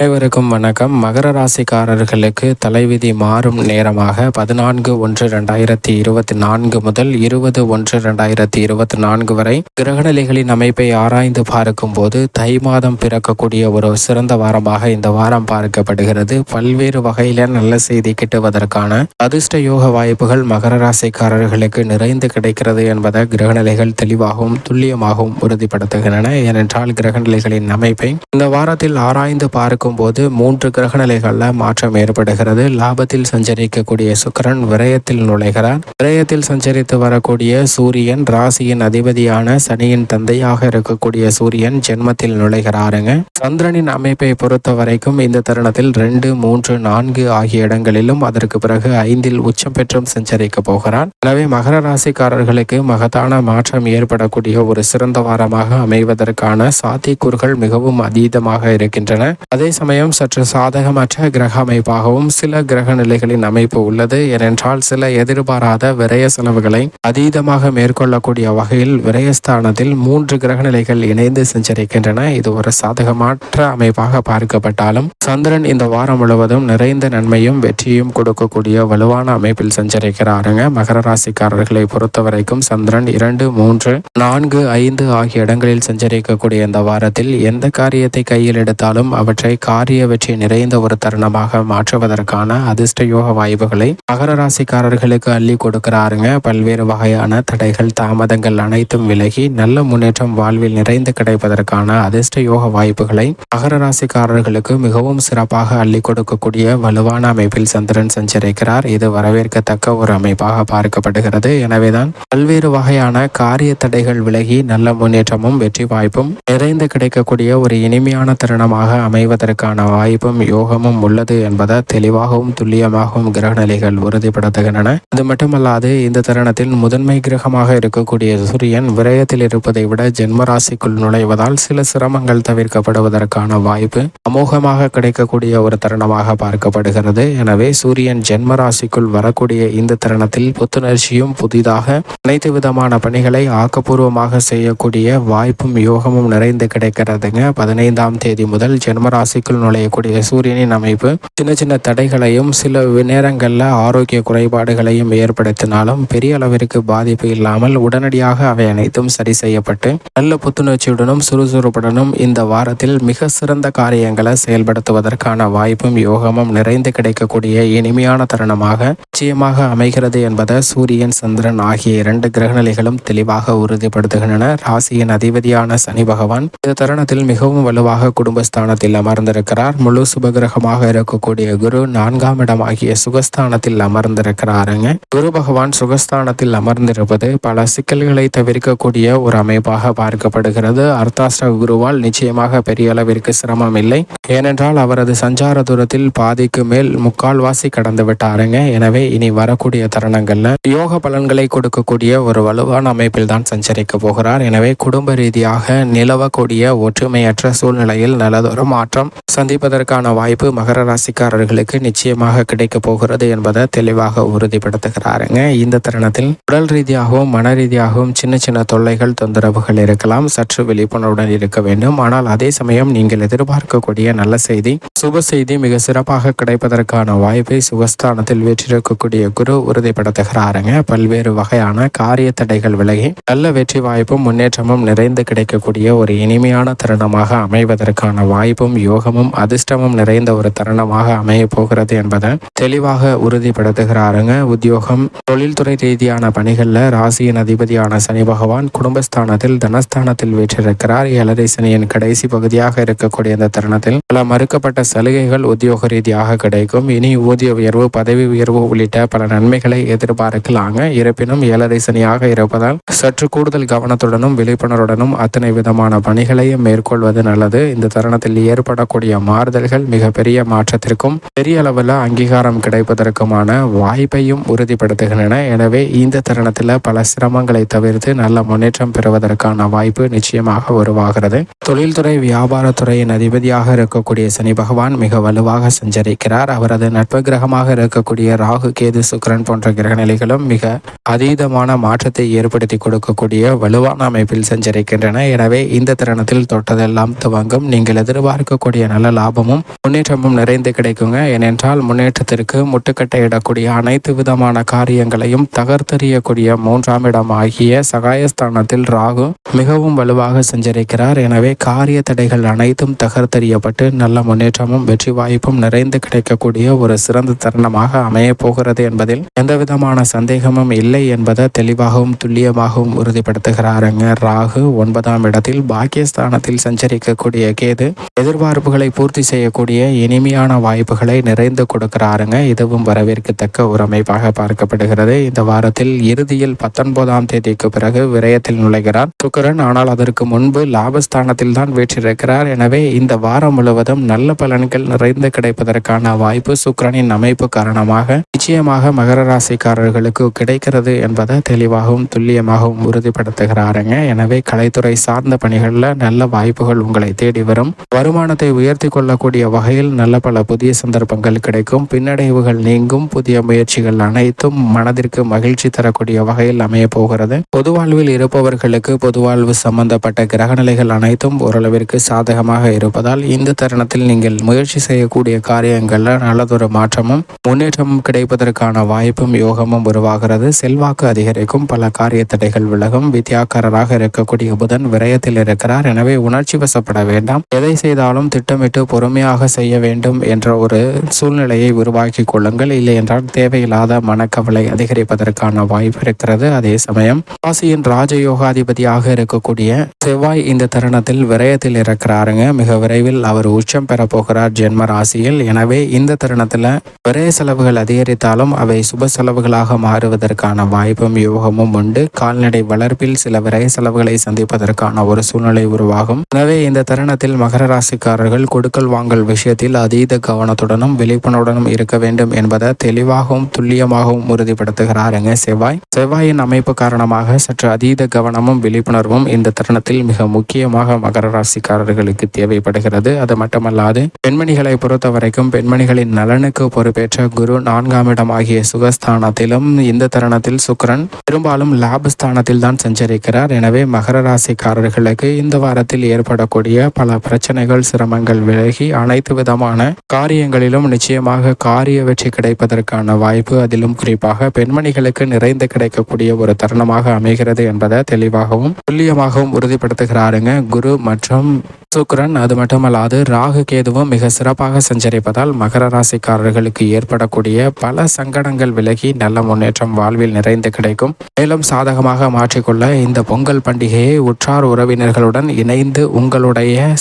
அனைவருக்கும் வணக்கம். மகர ராசிக்காரர்களுக்கு தலைவிதி மாறும் நேரமாக பதினான்கு ஒன்று ரெண்டாயிரத்தி இருபத்தி நான்கு முதல் இருபது ஒன்று ரெண்டாயிரத்தி இருபத்தி நான்கு வரை கிரகநிலைகளின் அமைப்பை ஆராய்ந்து பார்க்கும் போது தை மாதம் பிறக்கக்கூடிய ஒரு சிறந்த வாரமாக இந்த வாரம் பார்க்கப்படுகிறது. பல்வேறு வகையில நல்ல செய்தி கிட்டுவதற்கான அதிர்ஷ்ட யோக வாய்ப்புகள் மகர ராசிக்காரர்களுக்கு நிறைந்து கிடைக்கிறது என்பதை கிரகநிலைகள் தெளிவாகவும் துல்லியமாகவும் உறுதிப்படுத்துகின்றன. ஏனென்றால் கிரகநிலைகளின் அமைப்பை இந்த வாரத்தில் ஆராய்ந்து பார்க்கும் போது மூன்று கிரகநிலைகளில் மாற்றம் ஏற்படுகிறது. லாபத்தில் சஞ்சரிக்கக்கூடிய சுக்கிரன் விரயத்தில் நுழைகிறார். விரயத்தில் சஞ்சரித்து வரக்கூடிய சூரியன் ராசியின் அதிபதியான சனியின் தந்தையாக இருக்கக்கூடிய சூரியன் ஜென்மத்தில் நுழைகிறாருங்க. சந்திரனின் அமைப்பை பொறுத்த வரைக்கும் இந்த தருணத்தில் ரெண்டு மூன்று நான்கு ஆகிய இடங்களிலும் அதற்கு பிறகு ஐந்தில் உச்சம் பெற்றும் சஞ்சரிக்க போகிறார். எனவே மகர ராசிக்காரர்களுக்கு மகத்தான மாற்றம் ஏற்படக்கூடிய ஒரு சிறந்த வாரமாக அமைவதற்கான சாத்தியக்கூறுகள் மிகவும் அதீதமாக இருக்கின்றன. அதே சமயம் சற்று சாதகமற்ற கிரக அமைப்பாகவும் சில கிரக நிலைகளின் அமைப்பு உள்ளது. ஏனென்றால் சில எதிர்பாராத விரய செலவுகளை அதீதமாக மேற்கொள்ளக்கூடிய வகையில் விரயஸ்தானத்தில் மூன்று கிரக நிலைகள் இணைந்து சஞ்சரிக்கின்றன. இது ஒரு சாதகமற்ற அமைப்பாக பார்க்கப்பட்டாலும் சந்திரன் இந்த வாரம் முழுவதும் நிறைந்த நன்மையும் வெற்றியும் கொடுக்கக்கூடிய வலுவான அமைப்பில் சஞ்சரிக்கிறாருங்க. மகர ராசிக்காரர்களை பொறுத்தவரைக்கும் சந்திரன் இரண்டு மூன்று நான்கு ஐந்து ஆகிய இடங்களில் சஞ்சரிக்கக்கூடிய இந்த வாரத்தில் எந்த காரியத்தை கையில் எடுத்தாலும் அவற்றை காரிய வெற்றி நிறைந்த ஒரு தருணமாக மாற்றுவதற்கான அதிர்ஷ்ட யோக வாய்ப்புகளை மகர ராசிக்காரர்களுக்கு அள்ளி கொடுக்கிறாருங்க. பல்வேறு வகையான தடைகள் தாமதங்கள் அனைத்தும் விலகி நல்ல முன்னேற்றம் வாழ்வில் நிறைந்து கிடைப்பதற்கான அதிர்ஷ்ட யோக வாய்ப்புகளை மகர ராசிக்காரர்களுக்கு மிகவும் சிறப்பாக அள்ளி கொடுக்கக்கூடிய வலுவான அமைப்பில் சந்திரன் சஞ்சரிக்கிறார். இது வரவேற்கத்தக்க ஒரு அமைப்பாக பார்க்கப்படுகிறது. எனவேதான் பல்வேறு வகையான காரிய தடைகள் விலகி நல்ல முன்னேற்றமும் வெற்றி வாய்ப்பும் நிறைந்து கிடைக்கக்கூடிய ஒரு இனிமையான தருணமாக அமைவதற்கு அமைவதற்கான வாய்ப்பும் யோகமும் உள்ளது என்பதை தெளிவாகவும் துல்லியமாகவும் கிரகநிலைகள் உறுதிப்படுத்துகின்றன. அது மட்டுமல்லாது இந்த தருணத்தில் முதன்மை கிரகமாக இருக்கக்கூடிய சூரியன் விரயத்தில் இருப்பதை விட ஜென்ம ராசிக்குள் நுழைவதால் சில சிரமங்கள் தவிர்க்கப்படுவதற்கான வாய்ப்பு அமோகமாக கிடைக்கக்கூடிய ஒரு தருணமாக பார்க்கப்படுகிறது. எனவே சூரியன் ஜென்ம ராசிக்குள் வரக்கூடிய இந்த தருணத்தில் புத்துணர்ச்சியும் புதிதாக அனைத்து விதமான பணிகளை ஆக்கப்பூர்வமாக செய்யக்கூடிய வாய்ப்பும் யோகமும் நிறைந்து கிடைக்கிறதுங்க. பதினைந்தாம் தேதி முதல் ஜென்ம ராசிக்குள் நுழையக்கூடிய சூரியனின் அமைப்பு சின்ன சின்ன தடைகளையும் சில நேரங்களில் ஆரோக்கிய குறைபாடுகளையும் ஏற்படுத்தினாலும் பெரிய அளவிற்கு பாதிப்பு இல்லாமல் உடனடியாக அவை அனைத்தும் சரி செய்யப்பட்டு நல்ல புத்துணர்ச்சியுடனும் சுறுசுறுப்புடனும் இந்த வாரத்தில் மிக சிறந்த காரியங்களை செயல்படுத்துவதற்கான வாய்ப்பும் யோகமும் நிறைந்து கிடைக்கக்கூடிய இனிமையான தருணமாக நிச்சயமாக அமைகிறது என்பதை சூரியன் சந்திரன் ஆகிய இரண்டு கிரகநிலைகளும் தெளிவாக உறுதிப்படுத்துகின்றன. ராசியின் அதிபதியான சனி பகவான் இந்த தருணத்தில் மிகவும் வலுவாக குடும்பஸ்தானத்தில் அமர்ந்திருக்கிறார். முழு சுபகிரகமாக இருக்கக்கூடிய குரு நான்காம் இடம் ஆகிய சுகஸ்தானத்தில் அமர்ந்திருக்கிறாருங்க. குரு பகவான் சுகஸ்தானத்தில் அமர்ந்திருப்பது பல சிக்கல்களை தவிர்க்கக்கூடிய ஒரு அமைப்பாக பார்க்கப்படுகிறது. அர்த்தாஷ்ட குருவால் நிச்சயமாக பெரிய அளவிற்கு சிரமம் இல்லை. ஏனென்றால் அவரது சஞ்சார தூரத்தில் பாதிக்கு மேல் முக்கால்வாசி கடந்து விட்டாருங்க. எனவே இனி வரக்கூடிய தருணங்கள்ல யோக பலன்களை கொடுக்கக்கூடிய ஒரு வலுவான அமைப்பில் தான் சஞ்சரிக்க போகிறார். எனவே குடும்ப ரீதியாக நிலவக்கூடிய ஒற்றுமையற்ற சூழ்நிலையில் நல்லதொரு மாற்றம் சந்திப்பதற்கான வாய்ப்பு மகர ராசிக்காரர்களுக்கு நிச்சயமாக கிடைக்க போகிறது என்பதை தெளிவாக உறுதிப்படுத்துகிறாருங்க. இந்த தருணத்தில் உடல் ரீதியாகவும் மன ரீதியாகவும் சின்ன சின்ன தொல்லைகள் தொந்தரவுகள் இருக்கலாம். சற்று விழிப்புணர்வுடன் இருக்க வேண்டும். ஆனால் அதே சமயம் நீங்கள் எதிர்பார்க்கக்கூடிய நல்ல செய்தி சுப செய்தி மிக சிறப்பாக கிடைப்பதற்கான வாய்ப்பை சுகஸ்தானத்தில் வெற்றிருக்கக்கூடிய குரு உறுதிப்படுத்துகிறாருங்க. பல்வேறு வகையான காரிய தடைகள் விலகி நல்ல வெற்றி வாய்ப்பும் முன்னேற்றமும் நிறைந்து கிடைக்கக்கூடிய ஒரு இனிமையான தருணமாக அமைவதற்கான வாய்ப்பும் யோகமும் அதிர்ஷ்டமும் நிறைந்த ஒரு தருணமாக அமைய போகிறது என்பதை தெளிவாக உறுதிப்படுத்துகிறாருங்க. உத்தியோகம் தொழில்துறை ரீதியான பணிகளில் ராசியின் அதிபதியான சனி பகவான் குடும்பஸ்தானத்தில் தனஸ்தானத்தில் வீற்றிருக்கிறார். ஏழரை சனியின் கடைசி பகுதியாக இருக்கக்கூடிய இந்த தருணத்தில் பல மறுக்கப்பட்ட சலுகைகள் உத்தியோக ரீதியாக கிடைக்கும். இனி ஊதிய உயர்வு பதவி உயர்வு உள்ளிட்ட பல நன்மைகளை எதிர்பார்க்கலாங்க. இருப்பினும் ஏழரை சனியாக இருப்பதால் சற்று கூடுதல் கவனத்துடனும் விழிப்புணர்வுடனும் அத்தனை விதமான பணிகளையும் மேற்கொள்வது நல்லது. இந்த தருணத்தில் ஏற்படக்கூடிய மாறுதல்கள் மிகப்பெரிய மாற்றத்திற்கும் பெரிய அளவில் அங்கீகாரம் கிடைப்பதற்குமான வாய்ப்பையும் உறுதிப்படுத்துகின்றன. எனவே இந்த தருணத்தில் பல சிரமங்களை தவிர்த்து நல்ல முன்னேற்றம் பெறுவதற்கான வாய்ப்பு நிச்சயமாக உருவாகிறது. தொழில்துறை வியாபாரத்துறையின் அதிபதியாக இருக்கக்கூடிய சனி பகவான் பகவான் மிக வலுவாக சஞ்சரிக்கிறார். அவரது நட்பு கிரகமாக இருக்கக்கூடிய ராகு கேது சுக்கிரன் போன்ற கிரக நிலைகளும் மிக அதீதமான மாற்றத்தை ஏற்படுத்தி கொடுக்கக்கூடிய வலுவான அமைப்பில் சஞ்சரிக்கின்றன. எனவே இந்த தருணத்தில் தொட்டதெல்லாம் துவங்கும். நீங்கள் எதிர்பார்க்கக்கூடிய நல்ல லாபமும் முன்னேற்றமும் நிறைந்து கிடைக்குங்க. ஏனென்றால் முன்னேற்றத்திற்கு முட்டுக்கட்டை இடக்கூடிய அனைத்து விதமான காரியங்களையும் தகர்த்தெறியக்கூடிய மூன்றாம் இடம் ஆகிய சகாயஸ்தானத்தில் ராகு மிகவும் வலுவாக சஞ்சரிக்கிறார். எனவே காரிய தடைகள் அனைத்தும் தகர்த்தெறியப்பட்டு நல்ல முன்னேற்றமும் வெற்றி வாய்ப்பும் நிறைந்து கிடைக்கக்கூடிய ஒரு சிறந்த தருணமாக அமையப்போகிறது என்பதில் எந்த விதமான சந்தேகமும் இல்லை என்பதை தெளிவாகவும் துல்லியமாகவும் உறுதிப்படுத்துகிறாருங்க. ராகு ஒன்பதாம் இடத்தில் பாக்கியஸ்தானத்தில் சஞ்சரிக்கக்கூடிய கேது எதிர்பார்ப்புகளை பூர்த்தி செய்யக்கூடிய இனிமையான வாய்ப்புகளை நிறைந்து கொடுக்கிறாருங்க. இதுவும் வரவேற்கத்தக்க ஒரு அமைப்பாக பார்க்கப்படுகிறது. இந்த வாரத்தில் இறுதியில் பத்தொன்பதாம் தேதிக்கு பிறகு விரயத்தில் நுழைகிறார். சுக்கரன் ஆனால் அதற்கு முன்பு லாபஸ்தானத்தில் தான் வீற்றிருக்கிறார். எனவே இந்த வாரம் முழுவதும் நல்ல பலன்கள் நிறைந்து கிடைப்பதற்கான வாய்ப்பு சுக்கரனின் அமைப்பு காரணமாக நிச்சயமாக மகர ராசிக்காரர்களுக்கு கிடைக்கிறது என்பதை தெளிவாகவும் துல்லியமாகவும் உறுதிப்படுத்துகிறாருங்க. எனவே கலைத்துறை சார்ந்த பணிகளில் நல்ல வாய்ப்புகள் உங்களை தேடி வரும். வருமானத்தை உயர்த்தி கொள்ளக்கூடிய வகையில் நல்ல பல புதிய சந்தர்ப்பங்கள் கிடைக்கும். பின்னடைவுகள் நீங்கும். புதிய முயற்சிகள் அனைத்தும் மனதிற்கு மகிழ்ச்சி தரக்கூடிய வகையில் அமைய போகிறது. பொது வாழ்வில் இருப்பவர்களுக்கு பொதுவாக வாழ்வு சம்பந்தப்பட்ட கிரகநிலைகள் அனைத்தும் ஓரளவிற்கு சாதகமாக இருப்பதால் இந்த தருணத்தில் நீங்கள் முயற்சி செய்யக்கூடிய காரியங்களில் நல்லதொரு மாற்றமும் முன்னேற்றமும் கிடைப்பதற்கான வாய்ப்பும் யோகமும் உருவாகிறது. செல்வாக்கு அதிகரிக்கும். பல காரிய தடைகள் விலகும். வித்தியாக்காரராக இருக்கக்கூடிய புதன் விரயத்தில் இருக்கிறார். எனவே உணர்ச்சி வசப்பட வேண்டாம். எதை செய்தாலும் திட்டமிட்டு பொறுமையாக செய்ய வேண்டும் என்ற ஒரு சூழ்நிலையை உருவாக்கி கொள்ளுங்கள். இல்லை என்றால் தேவையில்லாத மனக்கவலை அதிகரிப்பதற்கான வாய்ப்பு இருக்கிறது. அதே சமயம் ராசியின் ராஜயோகாதிபதியாக இருக்கக்கூடிய செவ்வாய் இந்த தருணத்தில் விரயத்தில் இருக்கிறாருங்க. மிக விரைவில் அவர் உச்சம் பெற போகிறார் ஜென்ம ராசியில். எனவே இந்த தருணத்தில் விரய செலவுகள் அதிகரித்தாலும் அவை சுப செலவுகளாக மாறுவதற்கான வாய்ப்பும் யோகமும் உண்டு. கால்நடை வளர்ப்பில் சில விரய செலவுகளை சந்திப்பதற்கான ஒரு சூழ்நிலை உருவாகும். எனவே இந்த தருணத்தில் மகர ராசிக்காரர்கள் கொடுக்கல் வாங்கல் விஷயத்தில் அதீத கவனத்துடனும் விழிப்புணர்வுடனும் இருக்க வேண்டும் என்பதை தெளிவாகவும் துல்லியமாகவும் உறுதிப்படுத்துகிறாருங்க செவ்வாய். செவ்வாயின் அமைப்பு காரணமாக சற்று அதீத கவனமும் விழிப்புணர்வு விழிப்புணர்வும் இந்த தருணத்தில் மிக முக்கியமாக மகர ராசிக்காரர்களுக்கு தேவைப்படுகிறது. அது மட்டுமல்லாது பெண்மணிகளை பொறுத்த வரைக்கும் பெண்மணிகளின் நலனுக்கு பொறுப்பேற்ற குரு நான்காம் இடம் ஆகிய சுகஸ்தானத்திலும் இந்த தருணத்தில் சுக்கரன் பெரும்பாலும் லாபஸ்தானத்தில் தான் சஞ்சரிக்கிறார். எனவே மகர ராசிக்காரர்களுக்கு இந்த வாரத்தில் ஏற்படக்கூடிய பல பிரச்சனைகள் சிரமங்கள் விலகி அனைத்து விதமான காரியங்களிலும் நிச்சயமாக காரிய வெற்றி கிடைப்பதற்கான வாய்ப்பு அதிலும் குறிப்பாக பெண்மணிகளுக்கு நிறைந்து கிடைக்கக்கூடிய ஒரு தருணமாக அமைகிறது என்பதை தெளிவாகவும் துல்லியமாகவும் உறுதிப்படுத்துகிறாருங்க. குரு மற்றும் சுக்ரன் அது மட்டுமல்லாது ராகு கேதுவும் மிக சிறப்பாக சஞ்சரிப்பதால் மகர ராசிக்காரர்களுக்கு ஏற்படக்கூடிய பல சங்கடங்கள் விலகி நல்ல முன்னேற்றம் வாழ்வில் நிறைந்து கிடைக்கும். மேலும் சாதகமாக மாற்றிக்கொள்ள இந்த பொங்கல் பண்டிகையை உற்றார் உறவினர்களுடன் இணைந்து உங்களுடைய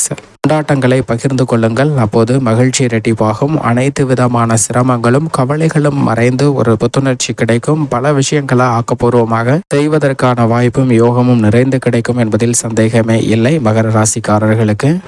கொண்டாட்டங்களை பகிர்ந்து கொள்ளுங்கள். அப்போது மகிழ்ச்சி இரட்டிப்பாகும். அனைத்து விதமான சிரமங்களும் கவலைகளும் மறைந்து ஒரு புத்துணர்ச்சி கிடைக்கும். பல விஷயங்களை ஆக்கப்பூர்வமாக செய்வதற்கான வாய்ப்பும் யோகமும் நிறைந்து கிடைக்கும் என்பதில் சந்தேகமே இல்லை. மகர ராசிக்காரர்களுக்கு